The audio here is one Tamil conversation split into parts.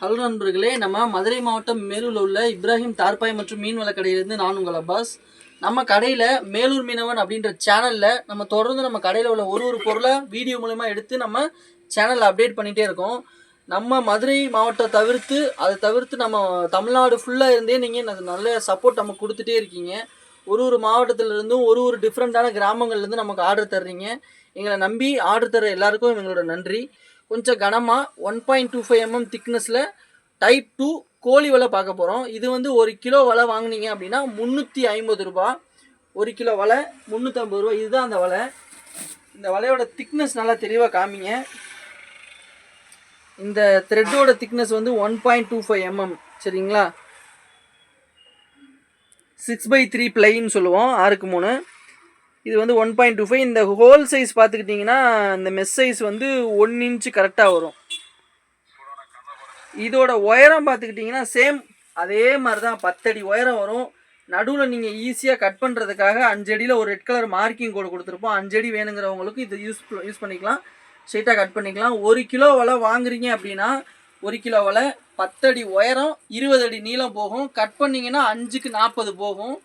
ஹலோ நண்பர்களே நம்ம மதுரை மாவட்டம் மேலூரில் உள்ள இப்ராஹிம் தார்பாய் மற்றும் மீன்வள கடையிலேருந்து நான் உங்கள் அப்பாஸ். நம்ம கடையில் மேலூர் மீனவன் அப்படின்ற சேனலில் நம்ம தொடர்ந்து நம்ம கடையில் உள்ள ஒரு ஒரு பொருளை வீடியோ மூலயமா எடுத்து நம்ம சேனலில் அப்டேட் பண்ணிகிட்டே இருக்கோம். நம்ம மதுரை மாவட்டம் தவிர்த்து அதை தவிர்த்து நம்ம தமிழ்நாடு ஃபுல்லாக இருந்தே நீங்கள் நல்ல சப்போர்ட் நம்ம கொடுத்துட்டே இருக்கீங்க. ஒரு ஒரு மாவட்டத்திலிருந்தும் ஒரு ஒரு டிஃப்ரெண்ட்டான கிராமங்கள்லேருந்து நமக்கு ஆர்டர் தர்றீங்க. எங்களை நம்பி ஆர்டர் தர எல்லாருக்கும் எங்களோட நன்றி. கொஞ்சம் கனமாக one point two five MM திக்னஸில் டைப் டூ கோழி வலை பார்க்க போகிறோம் இது வந்து ஒரு கிலோ வலை வாங்குனீங்க அப்படின்னா முந்நூற்றி ஐம்பது ரூபா. ஒரு கிலோ வலை முந்நூற்றம்பது ரூபா. இதுதான் அந்த வலை. இந்த வலையோட திக்னஸ் நல்லா தெளிவாக காமிங்க. இந்த த்ரெட்டோட திக்னஸ் வந்து one point two five MM சரிங்களா? சிக்ஸ் பை த்ரீ பிளைன்னு சொல்லுவோம். ஆறுக்கு மூணு. இது வந்து ஒன் பாயிண்ட் டூ ஃபைவ் இந்த ஹோல் சைஸ் பார்த்துக்கிட்டிங்கன்னா இந்த மெஸ் சைஸ் வந்து ஒன் இன்ச்சு கரெக்டாக வரும். இதோட உயரம் பார்த்துக்கிட்டிங்கன்னா சேம் அதே மாதிரி தான் பத்தடி உயரம் வரும். நடுவில் நீங்கள் ஈஸியாக கட் பண்ணுறதுக்காக அஞ்சடியில் ஒரு ரெட் கலர் மார்க்கிங் கோடு கொடுத்துருப்போம். அஞ்சடி வேணுங்கிறவங்களுக்கு இது யூஸ் யூஸ் பண்ணிக்கலாம். ஸ்ட்ரெயிட்டாக கட் பண்ணிக்கலாம். ஒரு கிலோ வலை வாங்குறீங்க அப்படின்னா ஒரு கிலோ வலை பத்தடி உயரம் இருபது அடி நீளம் போகும். கட் பண்ணிங்கன்னா அஞ்சுக்கு நாற்பது போகும்.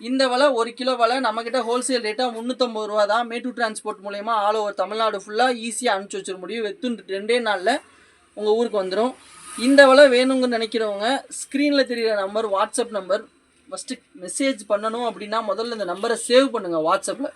இந்த வலை ஒரு கிலோ வலை நம்மக்கிட்ட ஹோல்சேல் ரேட்டாக முந்நூற்றம்பது ரூபா தான். மேட்டூர் டிரான்ஸ்போர்ட் மூலயமா ஆல் ஓவர் தமிழ்நாடு ஃபுல்லாக ஈஸியாக அனுப்பிச்சி வச்சிட முடியும். வெத்துன் ரெண்டே நாளில் உங்கள் ஊருக்கு வந்துடும் இந்த வலை வேணுங்கன்னு நினைக்கிறவங்க ஸ்க்ரீனில் தெரிகிற number WhatsApp number first message பண்ணணும் அப்படின்னா முதல்ல இந்த நம்பரை சேவ் பண்ணுங்கள் வாட்ஸ்அப்பில்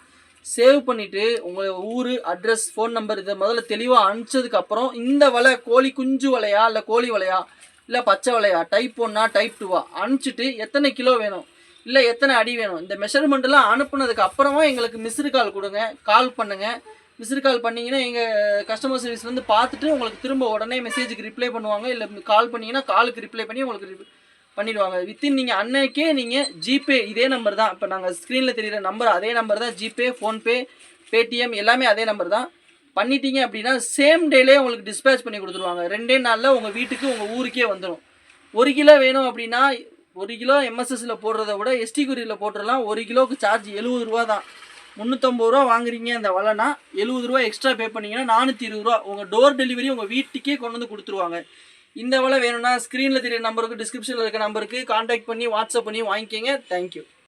சேவ் பண்ணிவிட்டு உங்கள் ஊர் அட்ரஸ் ஃபோன் நம்பர் இதை முதல்ல தெளிவாக அனுப்பிச்சதுக்கப்புறம் இந்த வலை கோழி குஞ்சு வலையா இல்லை கோழி வலையா இல்லை பச்சை வலையா டைப் ஒன்னா டைப் டூவா அனுப்பிச்சிட்டு எத்தனை கிலோ வேணும்? இல்லை எத்தனை அடி வேணும்? இந்த மெஷர்மெண்ட்லாம் அனுப்புனதுக்கு அப்புறமா எங்களுக்கு மிஸ்டு கால் கொடுங்க. கால் பண்ணுங்கள் மிஸ்டு கால் பண்ணிங்கன்னா எங்கள் கஸ்டமர் சர்வீஸ் வந்து பார்த்துட்டு உங்களுக்கு திரும்ப உடனே மெசேஜுக்கு ரிப்ளை பண்ணுவாங்க. இல்லை கால் பண்ணிங்கன்னா காலுக்கு ரிப்ளை பண்ணி உங்களுக்கு பண்ணிடுவாங்க. வித்தின் நீங்கள் அன்னைக்கே நீங்கள் ஜிபே இதே நம்பர் தான். இப்போ நாங்கள் ஸ்க்ரீனில் தெரிகிற நம்பர் அதே நம்பர் தான். ஜிபே ஃபோன்பே பேடிஎம் எல்லாமே அதே நம்பர் தான். பண்ணிட்டீங்க அப்படின்னா சேம் டேலே உங்களுக்கு டிஸ்பேச் பண்ணி கொடுத்துருவாங்க. ரெண்டே நாளில் உங்கள் வீட்டுக்கு உங்கள் ஊருக்கே வந்துடும் ஒரு கிலோ வேணும் அப்படின்னா ஒரு கிலோ எம்எஸ்எஸ்ல போடுறத விட எஸ்டி குறியில் போட்டுடலாம் ஒரு கிலோவுக்கு சார்ஜ் எழுபது ரூபா தான். முந்நூற்றம்பது ரூபா வாங்குறீங்க இந்த வலைனா எழுபது ரூபா எக்ஸ்ட்ரா பே பண்ணிங்கன்னா நானூற்றி இருபது ரூபா. உங்கள் டோர் டெலிவரி உங்கள் வீட்டுக்கே கொண்டு வந்து கொடுத்துருவாங்க. இந்த வலை வேணும்னா ஸ்க்ரீனில் தெரிய நம்பருக்கு டிஸ்கிரிப்ஷனில் இருக்க நம்பருக்கு காண்டாக்ட் பண்ணி வாட்ஸ்அப் பண்ணி வாங்கிக்கோங்க. தேங்க்யூ